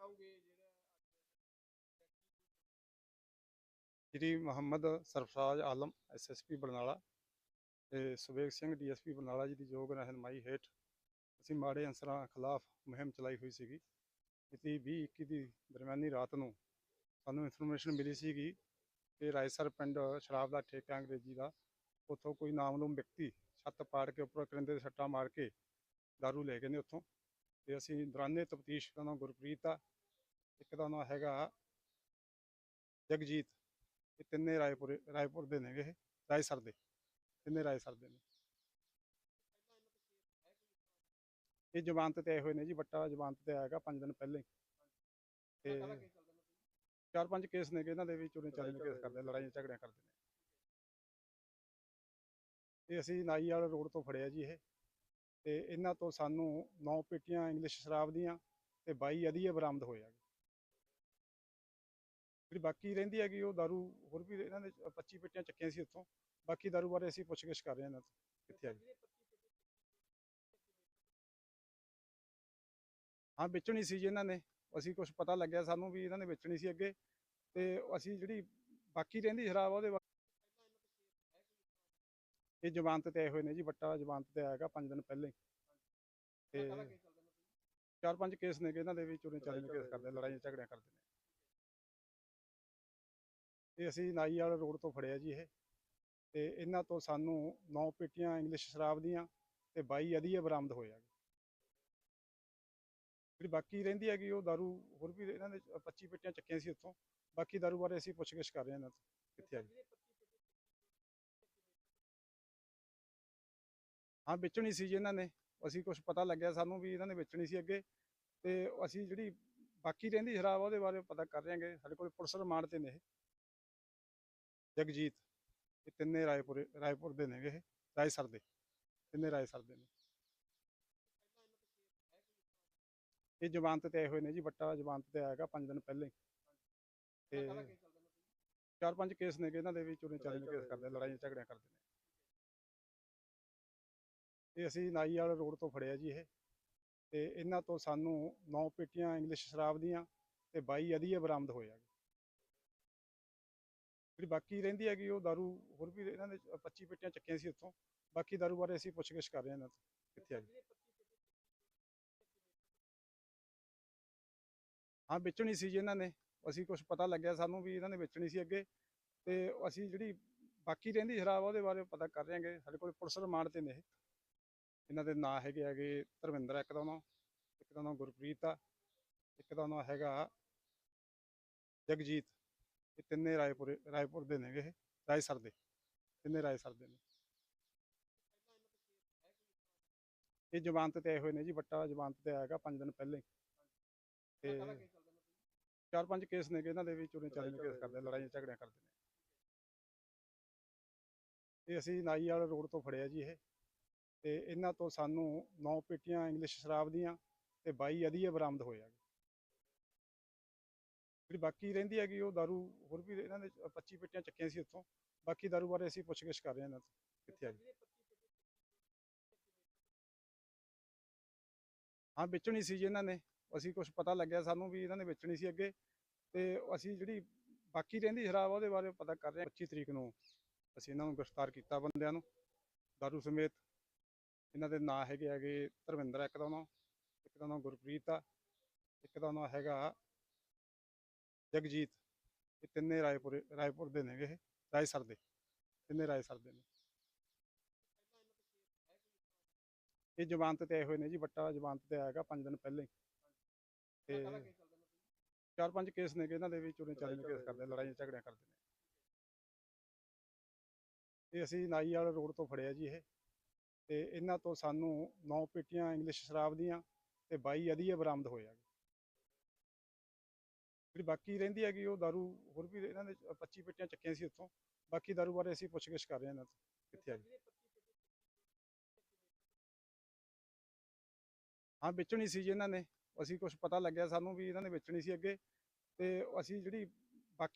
ਚਾਹੋਗੇ ਜਿਹੜਾ ਸ਼੍ਰੀ ਮੁਹੰਮਦ ਸਰਫਰਾਜ਼ ਆਲਮ ਐਸਐਸਪੀ ਬਰਨਾਲਾ ਤੇ ਸੁਬੇਗ ਸਿੰਘ ਡੀਐਸਪੀ ਬਰਨਾਲਾ ਜੀ ਦੀ ਯੋਗ ਰਹਿਨਮਾਈ ਹੇਠ ਅਸੀਂ ਮਾੜੇ ਅਨਸਰਾਂ ਖਿਲਾਫ ਮੁਹਿੰਮ ਚਲਾਈ ਹੋਈ ਸੀਗੀ। ਮਿਤੀ 20 21 ਦੀ ਦਰਮਿਆਨੀ ਰਾਤ ਨੂੰ ਸਾਨੂੰ ਇਨਫੋਰਮੇਸ਼ਨ ਮਿਲੀ ਸੀਗੀ ਕਿ ਰਾਏਸਰ ਪਿੰਡ ਸ਼ਰਾਬ ਦਾ ਠੇਕਾ ਅੰਗਰੇਜ਼ੀ ਦਾ, ਉੱਥੋਂ ਕੋਈ ਨਾਮਲੂਮ ਵਿਅਕਤੀ ਛੱਤ ਪਾੜ ਕੇ ਉੱਪਰ ਕਰਿੰਦੇ ਦੇ ਮਾਰ ਕੇ ਦਾਰੂ ਲੈ ਗਏ ਨੇ ਉੱਥੋਂ। ਤੇ ਅਸੀਂ ਦੌਰਾਨੇ ਤਫਤੀਸ਼ ਦਾ ਨਾਮ ਗੁਰਪ੍ਰੀਤ ਆ। ਇੱਕ ਦਾ ਨਾਮ ਹੈਗਾ ਜਗਜੀਤ। ਇਹ ਤਿੰਨੇ ਰਾਏਪੁਰ ਰਾਏਪੁਰ ਦੇ ਨੇਗੇ ਇਹ, ਰਾਏਸਰ ਦੇ। ਤਿੰਨੇ ਰਾਏਸਰ ਦੇ ਨੇ। ਇਹ ਜ਼ਮਾਨਤ ਤੇ ਆਏ ਹੋਏ ਨੇ ਜੀ ਬੱਟਾ ਜ਼ਮਾਨਤ ਤੇ ਆਏਗਾ 5 ਦਿਨ ਪਹਿਲੇ ਹੀ। ਤੇ ਚਾਰ ਪੰਜ ਕੇਸ ਨੇਗੇ ਇਹਨਾਂ ਦੇ ਵੀ ਚੋਰੀ ਚਾਰੀ ਕੇਸ ਕਰਦੇ, ਲੜਾਈਆਂ ਝਗੜਿਆਂ ਕਰਦੇ ਨੇ। ਇਹ ਅਸੀਂ ਨਾਈ ਵਾਲਾ ਰੋਡ ਤੋਂ ਫੜਿਆ ਜੀ ਇਹ। ਤੇ ਇਹਨਾਂ ਤੋਂ ਸਾਨੂੰ 9 ਪੇਟੀਆਂ ਇੰਗਲਿਸ਼ ਸ਼ਰਾਬ ਦੀਆਂ ਤੇ 22 ਅਧੀਏ ਬਰਾਮਦ ਹੋਏ ਹੈਗੇ। ਜਿਹੜੀ ਬਾਕੀ ਰਹਿੰਦੀ ਹੈਗੀ ਉਹ ਦਾਰੂ ਹੋਰ ਵੀ ਇਹਨਾਂ ਦੇ 25 ਪੇਟੀਆਂ ਚੱਕੀਆਂ ਸੀ ਉੱਥੋਂ। ਬਾਕੀ ਦਾਰੂ ਬਾਰੇ ਅਸੀਂ ਪੁੱਛਗਿੱਛ ਕਰ ਰਹੇ ਹਾਂ ਇਹਨਾਂ ਤੋਂ, ਕਿੱਥੇ ਆ ਜੀ ਹਾਂ, ਵੇਚਣੀ ਸੀ ਜੀ ਇਹਨਾਂ ਨੇ। ਅਸੀਂ ਕੁਝ ਪਤਾ ਲੱਗਿਆ ਸਾਨੂੰ ਵੀ ਇਹਨਾਂ ਨੇ ਵੇਚਣੀ ਸੀ ਅੱਗੇ। ਤੇ ਅਸੀਂ ਜਿਹੜੀ ਬਾਕੀ ਰਹਿੰਦੀ ਸ਼ਰਾਬ ਉਹਦੇ ਬਾਰੇ ਇਹ ਜ਼ਮਾਨਤ ਤੇ ਆਏ ਹੋਏ ਨੇ ਜੀ ਬੱਟਾ ਜ਼ਮਾਨਤ ਤੇ ਆਏਗਾ 5 ਦਿਨ ਪਹਿਲਾਂ ਹੀ। ਤੇ ਨਾ ਚਾਰ ਪੰਜ ਕੇਸ ਨੇਗੇ ਇਹਨਾਂ ਦੇ ਵੀ ਚੋਰੀ ਚਾਰੀ ਕੇਸ ਕਰਦੇ ਲੜਾਈਆਂ ਝਗੜਿਆਂ ਕਰਦੇ ਨੇ। ਇਹ ਅਸੀਂ ਨਾਈ ਵਾਲਾ ਰੋਡ ਤੋਂ ਫੜਿਆ ਜੀ ਇਹ। ਤੇ ਇਹਨਾਂ ਤੋਂ ਸਾਨੂੰ 9 ਪੇਟੀਆਂ ਇੰਗਲਿਸ਼ ਸ਼ਰਾਬ ਦੀਆਂ ਤੇ 22 ਅਧੀਏ ਬਰਾਮਦ ਹੋਏ ਹੈਗੇ ਜਿਹੜੀ ਬਾਕੀ ਰਹਿੰਦੀ ਹੈਗੀ ਉਹ ਦਾਰੂ ਹੋਰ ਵੀ ਇਹਨਾਂ ਦੇ 25 ਪੇਟੀਆਂ ਚੱਕੀਆਂ ਸੀ ਉੱਥੋਂ। ਬਾਕੀ ਦਾਰੂ ਬਾਰੇ ਅਸੀਂ ਪੁੱਛਗਿੱਛ ਕਰ ਰਹੇ ਹਾਂ ਇਹਨਾਂ ਤੋਂ ਕਿੱਥੇ ਆ ਜੀ। ਹਾਂ ਵੇਚਣੀ ਸੀ ਜੀ ਇਹਨਾਂ ਨੇ। ਅਸੀਂ ਕੁਝ ਪਤਾ ਲੱਗਿਆ ਸਾਨੂੰ ਵੀ ਇਹਨਾਂ ਨੇ ਵੇਚਣੀ ਸੀ ਅੱਗੇ। ਤੇ ਅਸੀਂ ਜਿਹੜੀ ਬਾਕੀ ਰਹਿੰਦੀ ਸ਼ਰਾਬ ਉਹਦੇ ਬਾਰੇ ਪਤਾ ਕਰ ਰਹੇ ਹਾਂਗੇ। ਸਾਡੇ ਕੋਲ ਪੁਲਿਸ ਰਿਮਾਂਡ ਤੇ ਨੇ ਇਹ। ਜਗਜੀਤ ਇਹ ਤਿੰਨੇ ਰਾਏਪੁਰ ਰਾਏਪੁਰ ਦੇ ਨੇਗੇ ਇਹ। ਰਾਏਸਰ ਦੇ। ਤਿੰਨੇ ਰਾਏਸਰ ਦੇ ਨੇ। ਇਹ ਜ਼ਮਾਨਤ ਤੇ ਆਏ ਹੋਏ ਨੇ ਜੀ। ਬੱਟਾ ਜ਼ਮਾਨਤ ਤੇ ਆਏਗਾ 5 ਦਿਨ ਪਹਿਲਾਂ ਹੀ। ਤੇ ਚਾਰ ਪੰਜ ਕੇਸ ਨੇਗੇ ਇਹਨਾਂ ਦੇ ਵੀ। ਚੋਰੀ ਚਾਰੀ ਕੇਸ ਕਰਦੇ ਲੜਾਈਆਂ ਝਗੜਿਆਂ ਕਰਦੇ ਨੇ। ਤੇ ਅਸੀਂ ਨਾਈ ਵਾਲਾ ਰੋਡ ਤੋਂ ਫੜਿਆ ਜੀ ਇਹ। ਤੇ ਇਹਨਾਂ ਤੋਂ ਸਾਨੂੰ 9 ਪੇਟੀਆਂ ਇੰਗਲਿਸ਼ ਸ਼ਰਾਬ ਦੀਆਂ ਤੇ 22 ਅਧੀਏ ਬਰਾਮਦ ਹੋਇਆ ਜਿਹੜੀ ਬਾਕੀ ਰਹਿੰਦੀ ਹੈਗੀ ਉਹ ਦਾਰੂ ਹੋਰ ਵੀ ਇਹਨਾਂ ਦੇ 25 ਪੇਟੀਆਂ ਚੱਕੀਆਂ ਸੀ ਉੱਥੋਂ। ਬਾਕੀ ਦਾਰੂ ਬਾਰੇ ਅਸੀਂ ਪੁੱਛਗਿੱਛ ਕਰ ਰਹੇ ਹਾਂ ਇਹਨਾਂ ਤੋਂ। ਕਿੱਥੇ ਆ ਜੀ। ਹਾਂ, ਵੇਚਣੀ ਸੀ ਜੀ ਇਹਨਾਂ ਨੇ। ਅਸੀਂ ਕੁਝ ਪਤਾ ਲੱਗਿਆ ਸਾਨੂੰ ਵੀ ਇਹਨਾਂ ਨੇ ਵੇਚਣੀ ਸੀ ਅੱਗੇ। ਤੇ ਅਸੀਂ ਜਿਹੜੀ ਬਾਕੀ ਰਹਿੰਦੀ ਸ਼ਰਾਬ ਉਹਦੇ ਬਾਰੇ ਪਤਾ ਕਰ ਰਹੇ ਹਾਂਗੇ। ਸਾਡੇ ਕੋਲ ਪੁਲਿਸ ਰਿਮਾਂਡ ਤੇ ਨੇ ਇਹਨਾਂ ਦੇ ਨਾਂ ਹੈਗੇ ਹੈਗੇ ਧਰਮਿੰਦਰ ਇੱਕ ਦਾ ਨਾਂ ਇੱਕ ਦਾ ਨਾਂ ਗੁਰਪ੍ਰੀਤ ਆ, ਇੱਕ ਦਾ ਨਾਂ ਹੈਗਾ ਜਗਜੀਤ। ਇਹ ਤਿੰਨੇ ਰਾਏਪੁਰ ਰਾਏਪੁਰ ਦੇ ਨੇਗੇ ਇਹ, ਰਾਏਸਰ ਦੇ, ਤਿੰਨੇ ਰਾਏਸਰ ਦੇ ਨੇ। ਇਹ ਜ਼ਮਾਨਤ ਤੇ ਆਏ ਹੋਏ ਨੇ ਜੀ ਬੱਟਾ ਜ਼ਮਾਨਤ ਤੇ ਆਏਗਾ 5 ਦਿਨ ਪਹਿਲੇ ਹੀ। ਤੇ ਚਾਰ ਪੰਜ ਕੇਸ ਨੇਗੇ ਇਹਨਾਂ ਦੇ ਵੀ ਚੋਰੀ ਚਾਲੀ ਕੇਸ ਕਰਦੇ ਲੜਾਈਆਂ ਝਗੜਿਆਂ ਕਰਦੇ ਨੇ। ਇਹ ਅਸੀਂ ਨਾਈ ਵਾਲਾ ਰੋਡ ਤੋਂ ਫੜਿਆ ਜੀ ਇਹ। ਤੇ ਇਹਨਾਂ ਤੋਂ ਸਾਨੂੰ 9 ਪੇਟੀਆਂ ਇੰਗਲਿਸ਼ ਸ਼ਰਾਬ ਦੀਆਂ ਤੇ 22 ਅਧੀਏ ਬਰਾਮਦ ਹੋਏ ਹੈਗੇ। ਜਿਹੜੀ ਬਾਕੀ ਰਹਿੰਦੀ ਹੈਗੀ ਉਹ ਦਾਰੂ ਹੋਰ ਵੀ ਇਹਨਾਂ ਦੇ 25 ਪੇਟੀਆਂ ਚੱਕੀਆਂ ਸੀ ਉੱਥੋਂ। ਬਾਕੀ ਦਾਰੂ ਬਾਰੇ ਅਸੀਂ ਪੁੱਛਗਿੱਛ ਕਰ ਰਹੇ ਹਾਂ ਇਹਨਾਂ ਕਿੱਥੇ ਆ ਜੀ। ਹਾਂ, ਵੇਚਣੀ ਸੀ ਜੀ ਇਹਨਾਂ ਨੇ। ਅਸੀਂ ਕੁਝ ਪਤਾ ਲੱਗਿਆ ਸਾਨੂੰ ਵੀ ਇਹਨਾਂ ਨੇ ਵੇਚਣੀ ਸੀ ਅੱਗੇ। ਤੇ ਅਸੀਂ ਜਿਹੜੀ ਬਾਕੀ ਰਹਿੰਦੀ ਸ਼ਰਾਬ ਉਹਦੇ ਬਾਰੇ ਪਤਾ ਕਰ ਰਹੇ ਹਾਂ। 25 ਤਰੀਕ ਨੂੰ ਅਸੀਂ ਇਹਨਾਂ ਨੂੰ ਗ੍ਰਿਫਤਾਰ ਕੀਤਾ ਬੰਦਿਆਂ ਨੂੰ। ਦਾਰੂ ਸਮੇਤ ਇਹਨਾਂ ਦੇ ਨਾਂ ਹੈਗੇ ਹੈਗੇ ਧਰਮਿੰਦਰ ਇੱਕ ਦਾ ਨਾਂ ਇੱਕ ਦਾ ਨਾਂ ਗੁਰਪ੍ਰੀਤ ਆ, ਇੱਕ ਦਾ ਨਾਂ ਹੈਗਾ ਜਗਜੀਤ। ਇਹ ਤਿੰਨੇ ਰਾਏਪੁਰ ਰਾਏਪੁਰ ਦੇ ਨੇਗੇ ਇਹ, ਰਾਏਸਰ ਦੇ, ਤਿੰਨੇ ਰਾਏਸਰ ਦੇ ਨੇ। ਇਹ ਜ਼ਮਾਨਤ ਤੇ ਆਏ ਹੋਏ ਨੇ ਜੀ ਬੱਟਾ ਜ਼ਮਾਨਤ ਤੇ ਆਏਗਾ 5 ਦਿਨ ਪਹਿਲਾਂ ਹੀ। ਤੇ ਚਾਰ ਪੰਜ ਕੇਸ ਨੇਗੇ ਇਹਨਾਂ ਦੇ ਵੀ ਚੋਰੀ ਚਾਰੀ ਕੇਸ ਕਰਦੇ, ਲੜਾਈਆਂ ਝਗੜਿਆਂ ਕਰਦੇ ਨੇ। ਇਹ ਅਸੀਂ ਨਾਈ ਵਾਲਾ ਰੋਡ ਤੋਂ ਫੜਿਆ ਜੀ ਇਹ। ਤੇ ਇਹਨਾਂ ਤੋਂ ਸਾਨੂੰ 9 ਪੇਟੀਆਂ ਇੰਗਲਿਸ਼ ਸ਼ਰਾਬ ਦੀਆਂ ਤੇ 22 ਅਧੀਏ ਬਰਾਮਦ ਹੋਏ ਆ। ਜਿਹੜੀ ਬਾਕੀ ਰਹਿੰਦੀ ਹੈਗੀ ਉਹ ਦਾਰੂ ਹੋਰ ਵੀ ਇਹਨਾਂ ਦੇ 25 ਪੇਟੀਆਂ ਚੱਕੀਆਂ ਸੀ ਉੱਥੋਂ। ਬਾਕੀ ਦਾਰੂ ਬਾਰੇ ਅਸੀਂ ਪੁੱਛਗਿੱਛ ਕਰ ਰਹੇ ਹਾਂ ਇਹਨਾਂ ਤੋਂ। ਕਿੱਥੇ ਆ ਜੀ ਹਾਂ, ਵੇਚਣੀ ਸੀ ਜੀ ਇਹਨਾਂ ਨੇ। ਅਸੀਂ ਕੁਝ ਪਤਾ ਲੱਗਿਆ ਸਾਨੂੰ ਵੀ ਇਹਨਾਂ ਨੇ ਵੇਚਣੀ ਸੀ ਅੱਗੇ। ਤੇ ਅਸੀਂ ਜਿਹੜੀ